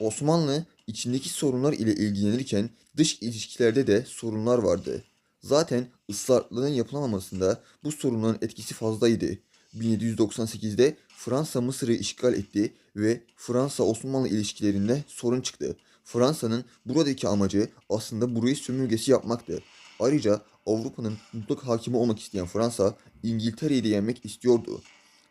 Osmanlı içindeki sorunlar ile ilgilenirken dış ilişkilerde de sorunlar vardı. Zaten ıslahatların yapılamamasında bu sorunların etkisi fazlaydı. 1798'de Fransa Mısır'ı işgal etti ve Fransa-Osmanlı ilişkilerinde sorun çıktı. Fransa'nın buradaki amacı aslında burayı sömürgesi yapmaktı. Ayrıca Avrupa'nın mutlak hakimi olmak isteyen Fransa, İngiltere'yi de yenmek istiyordu.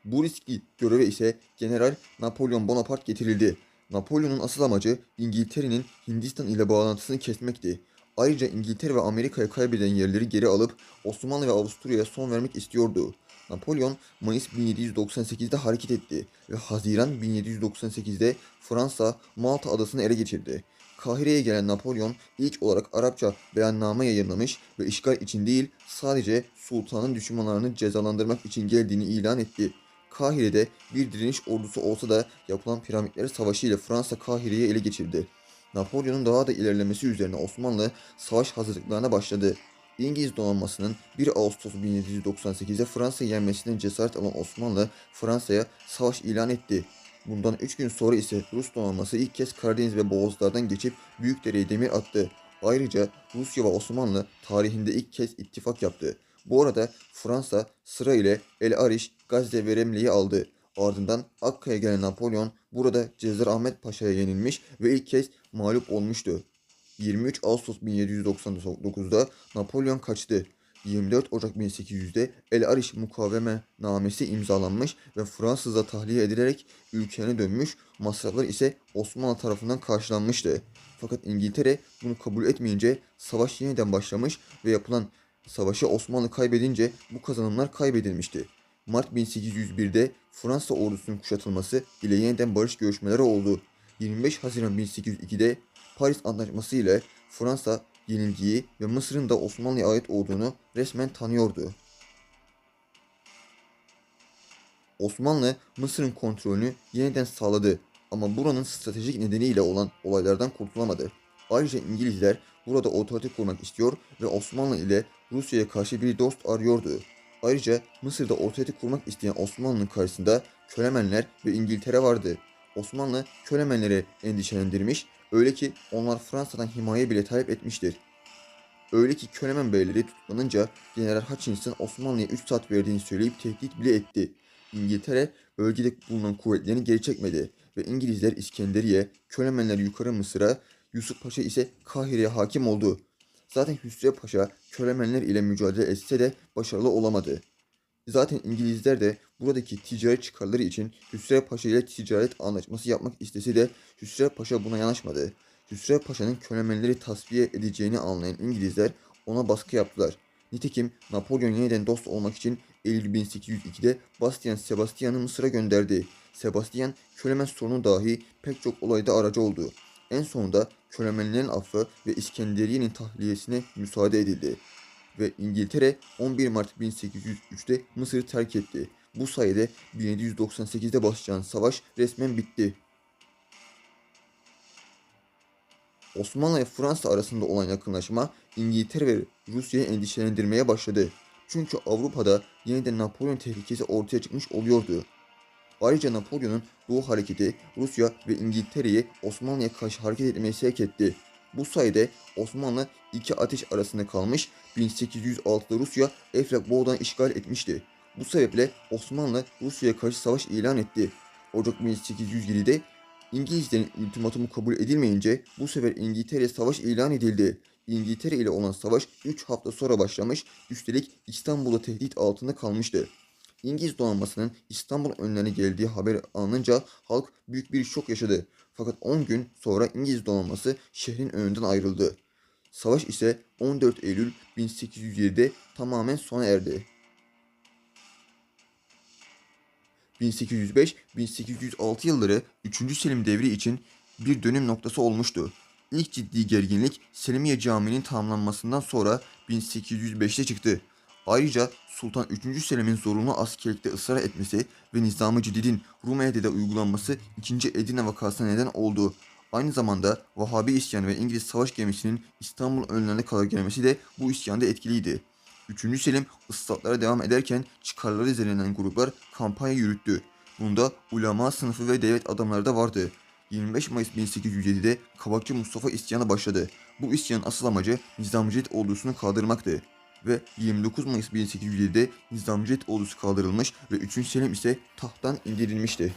Bu riskli göreve ise General Napolyon Bonaparte getirildi. Napolyon'un asıl amacı İngiltere'nin Hindistan ile bağlantısını kesmekti. Ayrıca İngiltere ve Amerika'ya kaybeden yerleri geri alıp Osmanlı ve Avusturya'ya son vermek istiyordu. Napolyon Mayıs 1798'de hareket etti ve Haziran 1798'de Fransa Malta adasını ele geçirdi. Kahire'ye gelen Napolyon ilk olarak Arapça beyanname yayınlamış ve işgal için değil sadece sultanın düşmanlarını cezalandırmak için geldiğini ilan etti. Kahire'de bir direniş ordusu olsa da yapılan piramitler savaşı ile Fransa Kahire'yi ele geçirdi. Napolyon'un daha da ilerlemesi üzerine Osmanlı savaş hazırlıklarına başladı. İngiliz donanmasının 1 Ağustos 1798'de Fransa'yı yenmesinden cesaret alan Osmanlı Fransa'ya savaş ilan etti. Bundan 3 gün sonra ise Rus donanması ilk kez Karadeniz ve Boğazlardan geçip Büyükdere'ye demir attı. Ayrıca Rusya ve Osmanlı tarihinde ilk kez ittifak yaptı. Bu arada Fransa sıra ile El Arish, Gazze ve aldı. Ardından Akka'ya gelen Napolyon burada Cezar Ahmet Paşa'ya yenilmiş ve ilk kez mağlup olmuştu. 23 Ağustos 1799'da Napolyon kaçtı. 24 Ocak 1800'de El Arish Mukaveme Namesi imzalanmış ve Fransız'a tahliye edilerek ülkelerine dönmüş, masraflar ise Osmanlı tarafından karşılanmıştı. Fakat İngiltere bunu kabul etmeyince savaş yeniden başlamış ve yapılan savaşı Osmanlı kaybedince bu kazanımlar kaybedilmişti. Mart 1801'de Fransa ordusunun kuşatılması ile yeniden barış görüşmeleri oldu. 25 Haziran 1802'de Paris Antlaşması ile Fransa yenilgiyi ve Mısır'ın da Osmanlı'ya ait olduğunu resmen tanıyordu. Osmanlı Mısır'ın kontrolünü yeniden sağladı ama buranın stratejik nedeniyle olan olaylardan kurtulamadı. Ayrıca İngilizler burada otorite kurmak istiyor ve Osmanlı ile Rusya'ya karşı bir dost arıyordu. Ayrıca Mısır'da otorite kurmak isteyen Osmanlı'nın karşısında Kölemenler ve İngiltere vardı. Osmanlı Kölemenleri endişelendirmiş, öyle ki onlar Fransa'dan himaye bile talep etmiştir. Öyle ki Kölemen beyleri tutuklanınca General Hutchinson Osmanlı'ya 3 saat verdiğini söyleyip tehdit bile etti. İngiltere bölgede bulunan kuvvetlerini geri çekmedi ve İngilizler İskenderiye, Kölemenler yukarı Mısır'a, Yusuf Paşa ise Kahire'ye hakim oldu. Zaten Hüsrev Paşa Kölemenler ile mücadele etse de başarılı olamadı. Zaten İngilizler de buradaki ticari çıkarları için Hüsrev Paşa ile ticaret anlaşması yapmak istese de Hüsrev Paşa buna yanaşmadı. Hüsrev Paşa'nın kölemenleri tasfiye edeceğini anlayan İngilizler ona baskı yaptılar. Nitekim Napolyon yeniden dost olmak için Eylül 1802'de Bastian Sebastian'ı Mısır'a gönderdi. Sebastian kölemen sorunu dahi pek çok olayda aracı oldu. En sonunda kölemenlerin affı ve İskenderiye'nin tahliyesine müsaade edildi. Ve İngiltere 11 Mart 1803'te Mısır'ı terk etti. Bu sayede 1798'de başlayan savaş resmen bitti. Osmanlı ve Fransa arasında olan yakınlaşma İngiltere ve Rusya'yı endişelendirmeye başladı. Çünkü Avrupa'da yeniden Napolyon tehlikesi ortaya çıkmış oluyordu. Ayrıca Napolyon'un bu hareketi Rusya ve İngiltere'yi Osmanlı'ya karşı hareket etmeye sevk etti. Bu sayede Osmanlı iki ateş arasında kalmış 1806'da Rusya Eflak Boğdan'ı işgal etmişti. Bu sebeple Osmanlı Rusya'ya karşı savaş ilan etti. Ocak 1807'de İngilizlerin ultimatumu kabul edilmeyince bu sefer İngiltere'ye savaş ilan edildi. İngiltere ile olan savaş 3 hafta sonra başlamış, üstelik İstanbul'da tehdit altında kalmıştı. İngiliz donanmasının İstanbul önlerine geldiği haber alınınca halk büyük bir şok yaşadı. Fakat 10 gün sonra İngiliz donanması şehrin önünden ayrıldı. Savaş ise 14 Eylül 1807'de tamamen sona erdi. 1805-1806 yılları 3. Selim devri için bir dönüm noktası olmuştu. İlk ciddi gerginlik Selimiye Camii'nin tamamlanmasından sonra 1805'te çıktı. Ayrıca Sultan 3. Selim'in zorunlu askerlikte ısrar etmesi ve Nizam-ı Cidid'in Rumeli'de de uygulanması 2. Edirne vakasına neden oldu. Aynı zamanda Vahabi isyanı ve İngiliz savaş gemisinin İstanbul önlerine kadar gelmesi de bu isyanda etkiliydi. 3. Selim ıslahatlara devam ederken çıkarları üzerinden gruplar kampanya yürüttü. Bunda ulema sınıfı ve devlet adamları da vardı. 25 Mayıs 1807'de Kabakçı Mustafa isyanı başladı. Bu isyanın asıl amacı Nizamcet ordusunu kaldırmaktı. Ve 29 Mayıs 1807'de Nizamcet ordusu kaldırılmış ve 3. Selim ise tahttan indirilmişti.